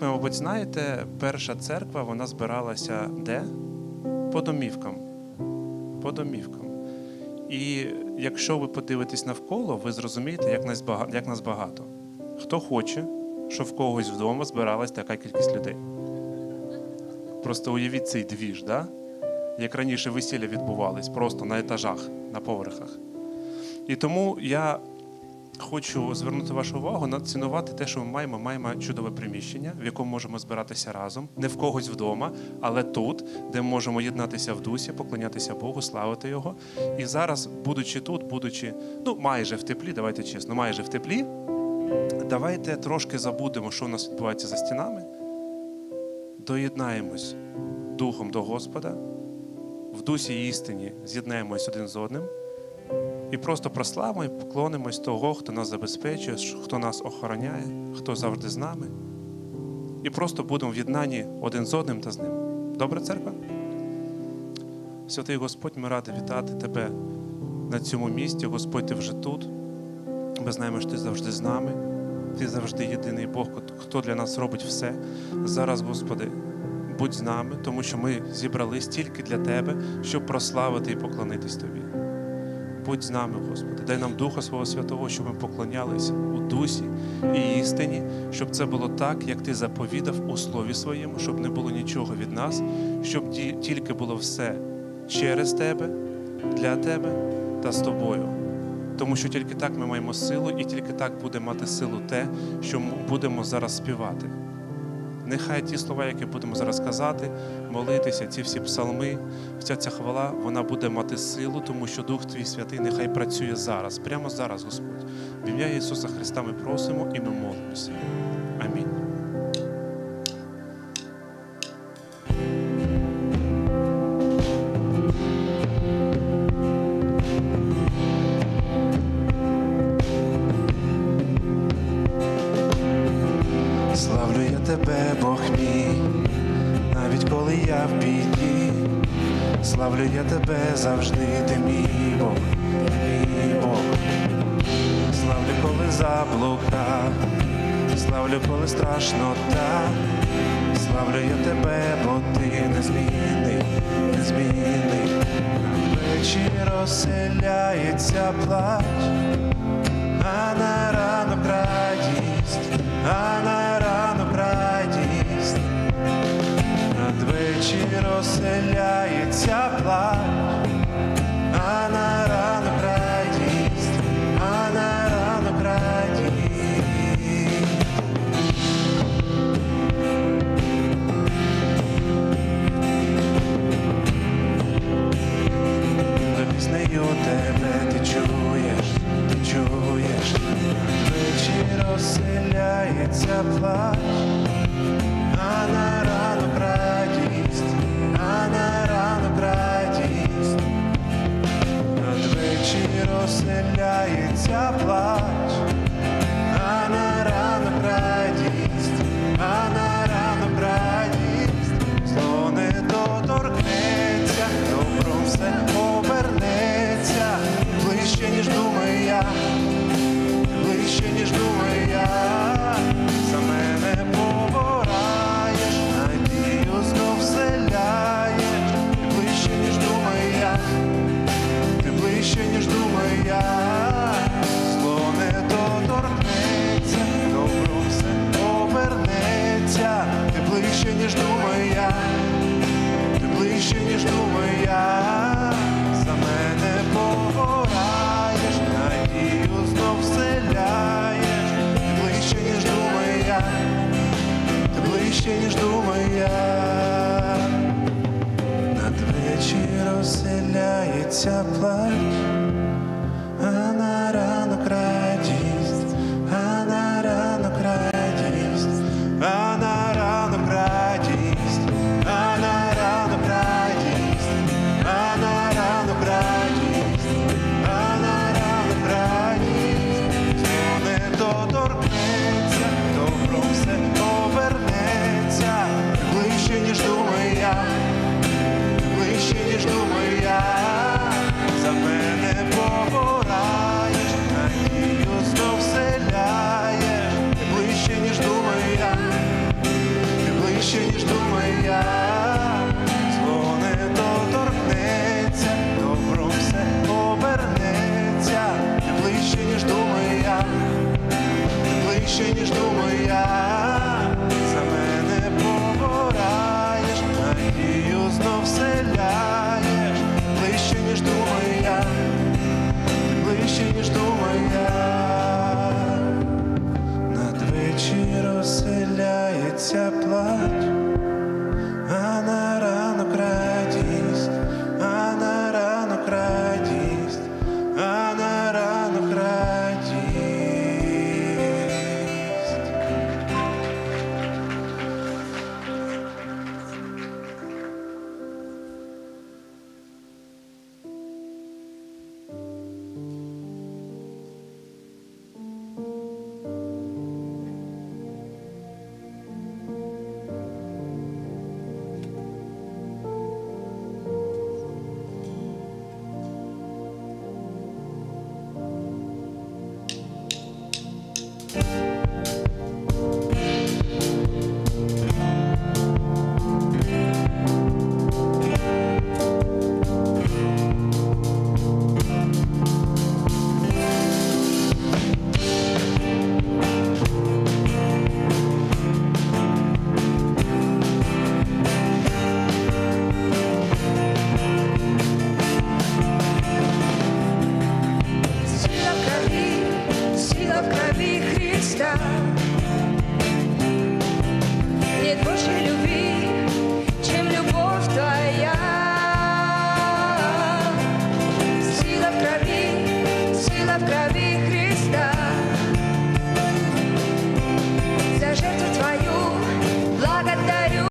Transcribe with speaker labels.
Speaker 1: Ви, мабуть, знаєте, перша церква вона збиралася де? По домівкам. По домівкам. І якщо ви подивитесь навколо, ви зрозумієте, як нас багато. Як нас багато. Хто хоче, щоб в когось вдома збиралась така кількість людей. Просто уявіть цей двіж, да? як раніше весілля відбувались, просто на етажах, на поверхах. І тому я хочу звернути вашу увагу на цінувати те, що ми маємо. Маємо чудове приміщення, в якому можемо збиратися разом, не в когось вдома, але тут, де можемо єднатися в дусі, поклонятися Богу, славити Його. І зараз, будучи тут, будучи ну майже в теплі, давайте чесно, майже в теплі, давайте трошки забудемо, що у нас відбувається за стінами. Доєднаємось духом до Господа, в дусі істині з'єднаємось один з одним. І просто прославимо і поклонимось того, хто нас забезпечує, хто нас охороняє, хто завжди з нами. І просто будемо в єднанні один з одним та з ним. Добре, церква? Святий Господь, ми раді вітати Тебе на цьому місці. Господь, ти вже тут. Ми знаємо, що ти завжди з нами. Ти завжди єдиний Бог, хто для нас робить все. Зараз, Господи, будь з нами, тому що ми зібрались тільки для Тебе, щоб прославити і поклонитись Тобі. Будь з нами, Господи, дай нам Духа Свого Святого, щоб ми поклонялися у дусі і істині, щоб це було так, як Ти заповідав у Слові Своєму, щоб не було нічого від нас, щоб тільки було все через Тебе, для Тебе та з Тобою. Тому що тільки так ми маємо силу, і тільки так буде мати силу те, що ми будемо зараз співати. Нехай ті слова, які будемо зараз казати, молитися, ці всі псалми, вся ця хвала, вона буде мати силу, тому що Дух Твій Святий нехай працює зараз, прямо зараз, Господь. В ім'я Ісуса Христа ми просимо і ми молимося. Амінь. Славлю тебе, Бог мій, навіть коли я в біді. Славлю я тебе завжди, ти мій Бог, мій Бог. Славлю, коли заблукав, славлю, коли страшно так. Славлю я тебе, бо ти незмінний, незмінний. Ввечері розселяється плач, а на ранок радість, а Надвечір Надвечір розселяється плач, Bye.